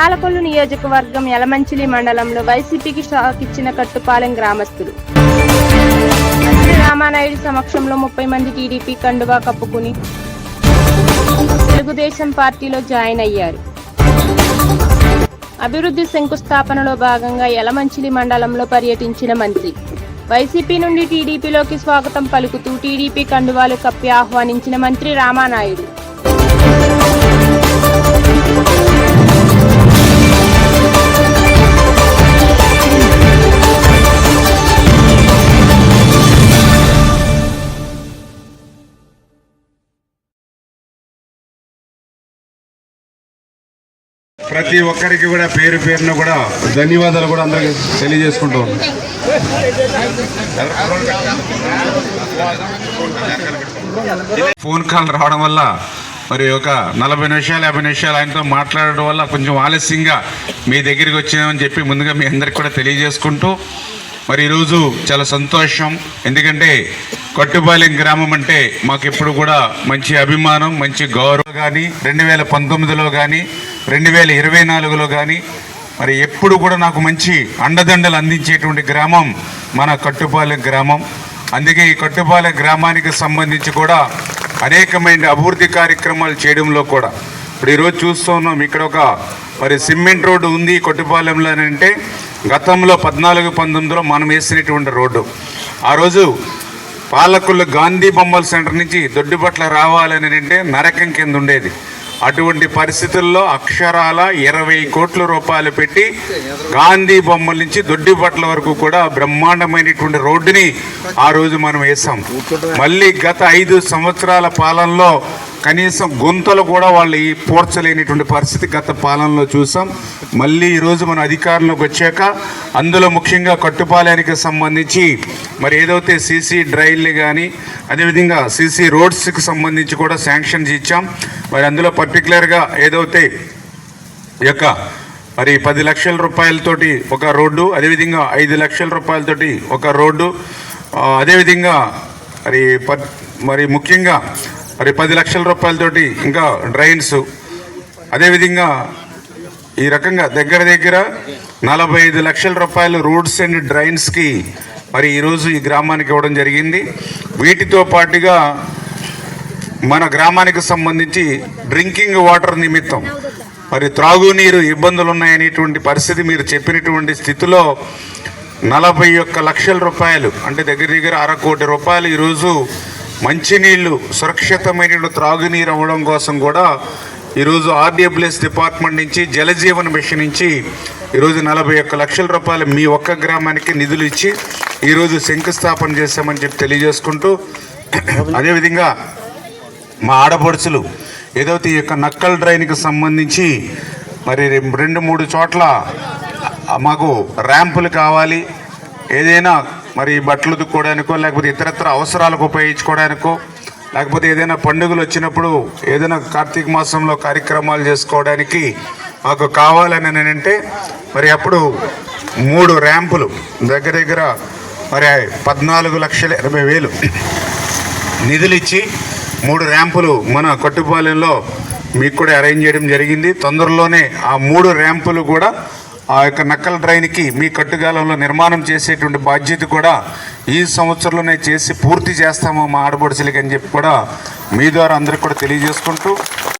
పాలకొల్లు నియోజకవర్గం యలమంచిలి మండలంలో వైసీపీకి షాక్ ఇచ్చిన కట్టుపాలెం గ్రామస్తులు. మంత్రి రామానాయుడు సమక్షంలో ముప్పై మంది టీడీపీ కండువా కప్పుకుని తెలుగుదేశం పార్టీలో జాయిన్ అయ్యారు. అభివృద్ధి శంకుస్థాపనలో భాగంగా యలమంచిలి మండలంలో పర్యటించిన మంత్రి. వైసీపీ నుండి టీడీపీలోకి స్వాగతం పలుకుతూ టీడీపీ కండువాలు కప్పి ఆహ్వానించిన మంత్రి రామానాయుడు. ప్రతి ఒక్కరికి కూడా పేరు పేరున కూడా ధన్యవాదాలు కూడా అందరికి తెలియజేసుకుంటూ ఉన్నాం. ఫోన్ కాల్ రావడం వల్ల మరి ఒక నలభై నిమిషాలు యాభై నిమిషాలు ఆయనతో మాట్లాడడం వల్ల కొంచెం ఆలస్యంగా మీ దగ్గరికి వచ్చామని చెప్పి ముందుగా మీ అందరికి కూడా తెలియజేసుకుంటూ మరి ఈరోజు చాలా సంతోషం ఎందుకంటే కట్టుపాలెం గ్రామం అంటే మాకు ఎప్పుడు కూడా మంచి అభిమానం మంచి గౌరవం కానీ రెండు వేల పంతొమ్మిదిలో కానీ రెండు వేల ఇరవై నాలుగులో కానీ మరి ఎప్పుడు కూడా నాకు మంచి అండదండలు అందించేటువంటి గ్రామం మన కట్టుపాలెం గ్రామం. అందుకే ఈ కట్టుపాలెం గ్రామానికి సంబంధించి కూడా అనేకమైన అభివృద్ధి కార్యక్రమాలు చేయడంలో కూడా ఇప్పుడు ఈరోజు చూస్తున్నాం ఇక్కడ ఒక మరి సిమెంట్ రోడ్డు ఉంది కొట్టుపాలెంలో అంటే గతంలో పద్నాలుగు పంతొమ్మిదిలో మనం వేసినటువంటి రోడ్డు. ఆ రోజు పాలకులు గాంధీ బొమ్మల సెంటర్ నుంచి దొడ్డుబట్ల రావాలని అంటే నరకం కింద ఉండేది. అటువంటి పరిస్థితుల్లో అక్షరాల ఇరవై కోట్ల రూపాయలు పెట్టి గాంధీ బొమ్మల నుంచి దొడ్డిపట్ల వరకు కూడా బ్రహ్మాండమైనటువంటి రోడ్డుని ఆ రోజు మనం వేసాం మళ్ళీ గత ఐదు సంవత్సరాల పాలనలో కనీసం గుంతలు కూడా వాళ్ళు ఈ పూడ్చలేనిటువంటి పరిస్థితి గత పాలనలో చూసాం మళ్ళీ ఈరోజు మన అధికారంలోకి వచ్చాక అందులో ముఖ్యంగా కట్టుపాలయానికి సంబంధించి మరి ఏదైతే సీసీ డ్రైన్లు కానీ అదేవిధంగా సీసీ రోడ్స్కి సంబంధించి కూడా శాంక్షన్స్ ఇచ్చాం. మరి అందులో పర్టికులర్గా ఏదైతే యొక్క మరి పది లక్షల రూపాయలతోటి ఒక రోడ్డు అదేవిధంగా ఐదు లక్షల రూపాయలతోటి ఒక రోడ్డు అదేవిధంగా మరి ప- మరి ముఖ్యంగా మరి పది లక్షల రూపాయలతోటి ఇంకా డ్రైన్స్ అదేవిధంగా ఈ రకంగా దగ్గర దగ్గర నలభై ఐదు లక్షల రూపాయలు రోడ్స్ అండ్ డ్రైన్స్కి మరి ఈరోజు ఈ గ్రామానికి ఇవ్వడం జరిగింది. వీటితో పాటుగా మన గ్రామానికి సంబంధించి డ్రింకింగ్ వాటర్ నిమిత్తం మరి త్రాగునీరు ఇబ్బందులు ఉన్నాయనేటువంటి పరిస్థితి మీరు చెప్పినటువంటి స్థితిలో నలభై ఒక్క లక్షల రూపాయలు అంటే దగ్గర దగ్గర అర కోటి రూపాయలు ఈరోజు మంచినీళ్ళు సురక్షితమైన త్రాగునీరు అవ్వడం కోసం కూడా ఈరోజు ఆర్డబ్ల్యూఎస్ డిపార్ట్మెంట్ నుంచి జలజీవన్ మిషన్ నుంచి ఈరోజు నలభై ఒక్క లక్షల రూపాయలు మీ ఒక్క గ్రామానికి నిధులు ఇచ్చి ఈరోజు శంకుస్థాపన చేశామని చెప్పి తెలియజేసుకుంటూ అదేవిధంగా మా ఆడపడుచులు ఏదైతే ఈ యొక్క నక్కల్ డ్రైన్కి సంబంధించి మరి రెండు మూడు చోట్ల మాకు ర్యాంపులు కావాలి ఏదైనా మరి బట్టలు ఉతుక్కోవడానికో లేకపోతే ఇతరత్ర అవసరాలకు ఉపయోగించుకోవడానికో లేకపోతే ఏదైనా పండుగలు వచ్చినప్పుడు ఏదైనా కార్తీక మాసంలో కార్యక్రమాలు చేసుకోవడానికి మాకు కావాలని అంటే మరి అప్పుడు మూడు ర్యాంపులు దగ్గర దగ్గర మరి పద్నాలుగు లక్షల ఇరవై వేలు. నిధులు ఇచ్చి మూడు ర్యాంపులు మన కొట్టుపాలెంలో మీకు కూడా అరేంజ్ చేయడం జరిగింది. తొందరలోనే ఆ మూడు ర్యాంపులు కూడా ఆ యొక్క నక్కల డ్రైన్కి మీ కట్టుగాలంలో నిర్మాణం చేసేటువంటి బాధ్యత కూడా ఈ సంవత్సరంలోనే చేసి పూర్తి చేస్తాము మా ఆడపడుచులకి అని చెప్పి కూడా మీ ద్వారా అందరికి కూడా తెలియజేసుకుంటూ